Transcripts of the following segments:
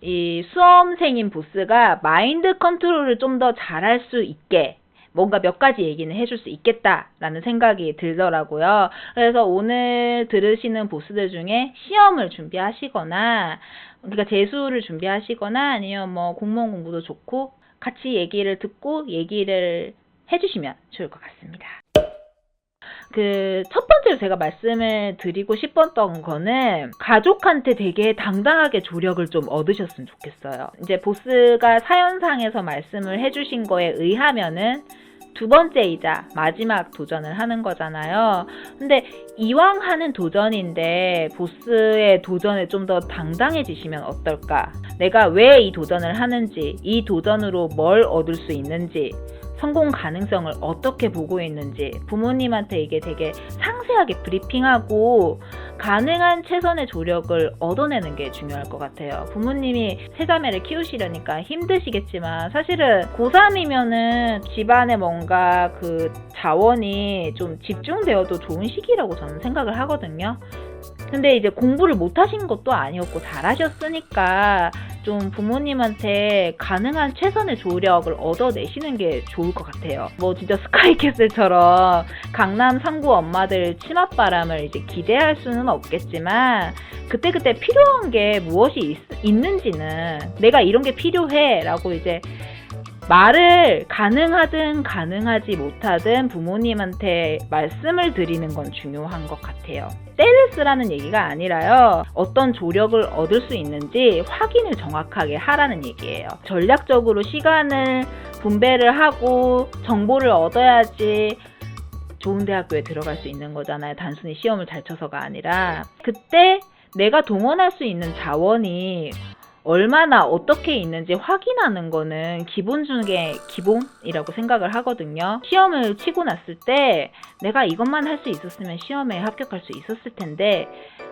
이 수험생인 보스가 마인드 컨트롤을 좀 더 잘할 수 있게 뭔가 몇 가지 얘기는 해줄 수 있겠다라는 생각이 들더라고요. 그래서 오늘 들으시는 보스들 중에 시험을 준비하시거나, 그러니까 재수를 준비하시거나 아니면 뭐 공무원 공부도 좋고 같이 얘기를 듣고 얘기를 해주시면 좋을 것 같습니다. 그 첫 번째로 제가 말씀을 드리고 싶었던 거는 가족한테 되게 당당하게 조력을 좀 얻으셨으면 좋겠어요. 이제 보스가 사연상에서 말씀을 해주신 거에 의하면은 두 번째이자 마지막 도전을 하는 거잖아요. 근데 이왕 하는 도전인데 보스의 도전에 좀 더 당당해지시면 어떨까? 내가 왜 이 도전을 하는지, 이 도전으로 뭘 얻을 수 있는지, 성공 가능성을 어떻게 보고 있는지 부모님한테 이게 되게 상세하게 브리핑하고 가능한 최선의 조력을 얻어내는 게 중요할 것 같아요. 부모님이 세자매를 키우시려니까 힘드시겠지만 사실은 고3이면은 집안에 뭔가 그 자원이 좀 집중되어도 좋은 시기라고 저는 생각을 하거든요. 근데 이제 공부를 못 하신 것도 아니었고 잘하셨으니까 좀 부모님한테 가능한 최선의 조력을 얻어내시는 게 좋을 것 같아요. 뭐 진짜 스카이캐슬처럼 강남 상구 엄마들 치맛바람을 이제 기대할 수는 없겠지만 그때그때 필요한 게 무엇이 있, 있는지는 내가 이런 게 필요해 라고 이제 말을 가능하든 가능하지 못하든 부모님한테 말씀을 드리는 건 중요한 것 같아요. 때를 쓰라는 얘기가 아니라요. 어떤 조력을 얻을 수 있는지 확인을 정확하게 하라는 얘기예요. 전략적으로 시간을 분배를 하고 정보를 얻어야지 좋은 대학교에 들어갈 수 있는 거잖아요. 단순히 시험을 잘 쳐서가 아니라. 그때 내가 동원할 수 있는 자원이 얼마나 어떻게 있는지 확인하는 거는 기본 중에 기본이라고 생각을 하거든요. 시험을 치고 났을 때 내가 이것만 할 수 있었으면 시험에 합격할 수 있었을 텐데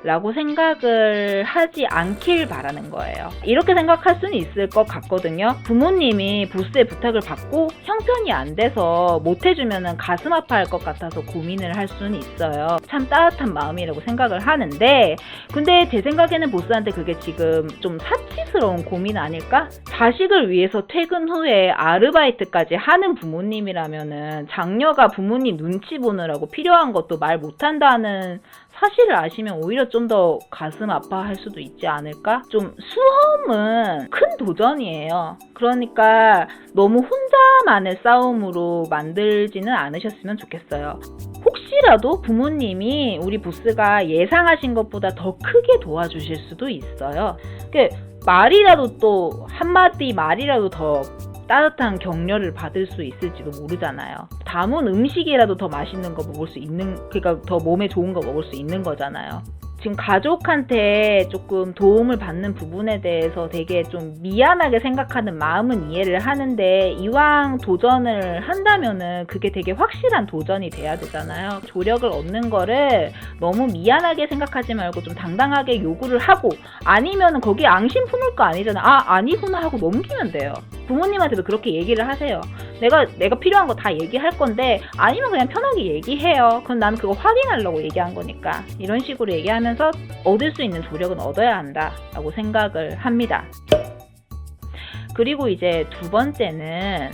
라고 생각을 하지 않길 바라는 거예요. 이렇게 생각할 수는 있을 것 같거든요. 부모님이 보스의 부탁을 받고 형편이 안 돼서 못 해주면 가슴 아파할 것 같아서 고민을 할 수는 있어요. 참 따뜻한 마음이라고 생각을 하는데 근데 제 생각에는 보스한테 그게 지금 좀 사치스러운 고민 아닐까? 자식을 위해서 퇴근 후에 아르바이트까지 하는 부모님이라면은 장녀가 부모님 눈치 보느라고 필요한 것도 말 못한다는 사실을 아시면 오히려 좀더 가슴 아파할 수도 있지 않을까? 좀 수험은 큰 도전이에요. 그러니까 너무 혼자만의 싸움으로 만들지는 않으셨으면 좋겠어요. 혹시라도 부모님이 우리 보스가 예상하신 것보다 더 크게 도와주실 수도 있어요. 그 말이라도 또 한마디 말이라도 더 따뜻한 격려를 받을 수 있을지도 모르잖아요. 담은 음식이라도 더 맛있는 거 먹을 수 있는, 그러니까 더 몸에 좋은 거 먹을 수 있는 거잖아요. 지금 가족한테 조금 도움을 받는 부분에 대해서 되게 좀 미안하게 생각하는 마음은 이해를 하는데 이왕 도전을 한다면은 그게 되게 확실한 도전이 돼야 되잖아요. 조력을 얻는 거를 너무 미안하게 생각하지 말고 좀 당당하게 요구를 하고 아니면은 거기 앙심 품을 거 아니잖아. 아, 아니구나 하고 넘기면 돼요. 부모님한테도 그렇게 얘기를 하세요. 내가 내가 필요한 거 다 얘기할 건데 아니면 그냥 편하게 얘기해요. 그럼 나는 그거 확인하려고 얘기한 거니까 이런 식으로 얘기하면서 얻을 수 있는 조력은 얻어야 한다라고 생각을 합니다. 그리고 이제 두 번째는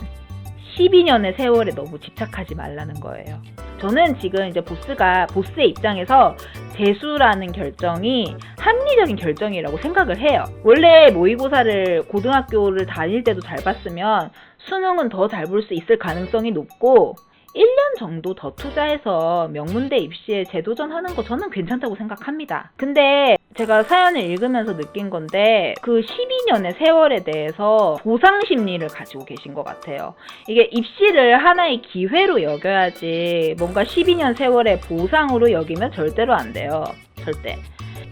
12년의 세월에 너무 집착하지 말라는 거예요. 저는 지금 이제 보스가 보스의 입장에서 재수라는 결정이 합리적인 결정이라고 생각을 해요. 원래 모의고사를 고등학교를 다닐 때도 잘 봤으면 수능은 더 잘 볼 수 있을 가능성이 높고 1년 정도 더 투자해서 명문대 입시에 재도전하는 거 저는 괜찮다고 생각합니다. 근데 제가 사연을 읽으면서 느낀 건데 그 12년의 세월에 대해서 보상 심리를 가지고 계신 것 같아요. 이게 입시를 하나의 기회로 여겨야지 뭔가 12년 세월의 보상으로 여기면 절대로 안 돼요. 절대.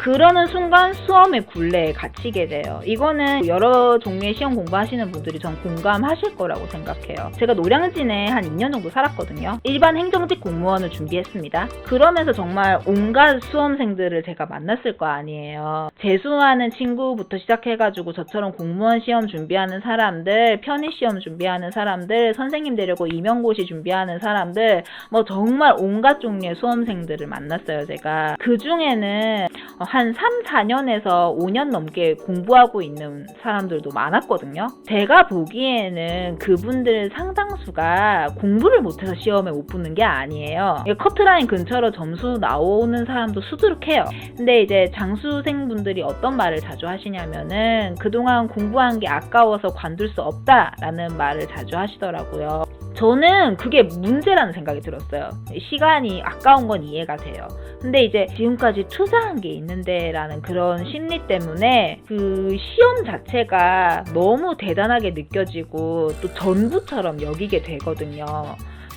그러는 순간 수험의 굴레에 갇히게 돼요. 이거는 여러 종류의 시험 공부하시는 분들이 전 공감하실 거라고 생각해요. 제가 노량진에 한 2년 정도 살았거든요. 일반 행정직 공무원을 준비했습니다. 그러면서 정말 온갖 수험생들을 제가 만났을 거 아니에요. 재수하는 친구부터 시작해가지고 저처럼 공무원 시험 준비하는 사람들, 편의 시험 준비하는 사람들, 선생님 되려고 임용고시 준비하는 사람들, 뭐 정말 온갖 종류의 수험생들을 만났어요, 제가. 그 중에는 어, 한 3, 4년에서 5년 넘게 공부하고 있는 사람들도 많았거든요. 제가 보기에는 그분들 상당수가 공부를 못해서 시험에 못 붙는 게 아니에요. 커트라인 근처로 점수 나오는 사람도 수두룩해요. 근데 이제 장수생분들이 어떤 말을 자주 하시냐면은 그동안 공부한 게 아까워서 관둘 수 없다라는 말을 자주 하시더라고요. 저는 그게 문제라는 생각이 들었어요. 시간이 아까운 건 이해가 돼요. 근데 이제 지금까지 투자한 게 있는 데라는 그런 심리 때문에 그 시험 자체가 너무 대단하게 느껴지고 또 전부처럼 여기게 되거든요.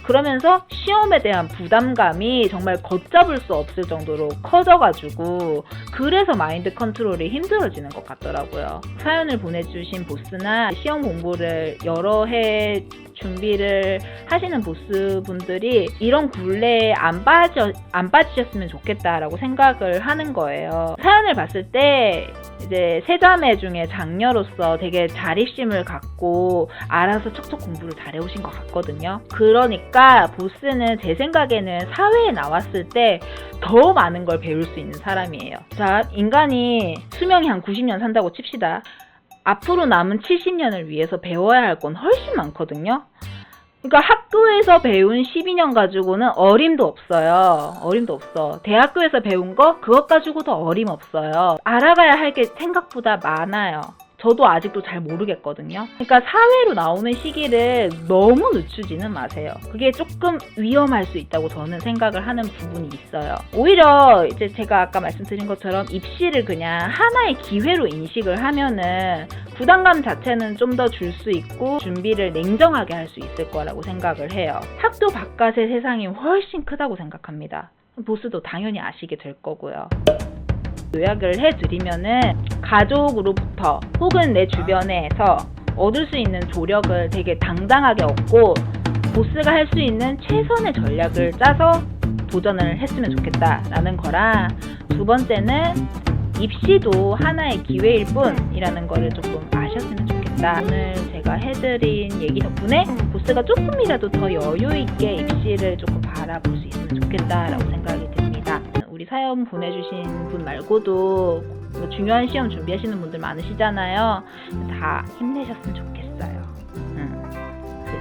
그러면서 시험에 대한 부담감이 정말 걷잡을 수 없을 정도로 커져가지고 그래서 마인드 컨트롤이 힘들어지는 것 같더라고요. 사연을 보내주신 보스나 시험 공부를 여러 해 준비를 하시는 보스분들이 이런 굴레에 안 빠져 안 빠지셨으면 좋겠다라고 생각을 하는 거예요. 사연을 봤을 때 이제 세자매 중에 장녀로서 되게 자립심을 갖고 알아서 척척 공부를 잘해오신 것 같거든요. 그러니까 보스는 제 생각에는 사회에 나왔을 때 더 많은 걸 배울 수 있는 사람이에요. 자, 인간이 수명이 한 90년 산다고 칩시다. 앞으로 남은 70년을 위해서 배워야 할 건 훨씬 많거든요. 그러니까 학교에서 배운 12년 가지고는 어림도 없어요. 어림도 없어. 대학교에서 배운 거 그것 가지고도 어림 없어요. 알아가야 할 게 생각보다 많아요. 저도 아직도 잘 모르겠거든요. 그러니까 사회로 나오는 시기를 너무 늦추지는 마세요. 그게 조금 위험할 수 있다고 저는 생각을 하는 부분이 있어요. 오히려 이제 제가 아까 말씀드린 것처럼 입시를 그냥 하나의 기회로 인식을 하면은 부담감 자체는 좀 더 줄 수 있고 준비를 냉정하게 할 수 있을 거라고 생각을 해요. 학교 바깥의 세상이 훨씬 크다고 생각합니다. 보스도 당연히 아시게 될 거고요. 요약을 해드리면은 가족으로부터 혹은 내 주변에서 얻을 수 있는 조력을 되게 당당하게 얻고 보스가 할 수 있는 최선의 전략을 짜서 도전을 했으면 좋겠다라는 거랑 두 번째는 입시도 하나의 기회일 뿐이라는 거를 조금 아셨으면 좋겠다. 오늘 제가 해드린 얘기 덕분에 보스가 조금이라도 더 여유 있게 입시를 조금 바라볼 수 있으면 좋겠다라고 생각이 듭니다. 우리 사연 보내주신 분 말고도 뭐 중요한 시험 준비하시는 분들 많으시잖아요. 다 힘내셨으면 좋겠어요.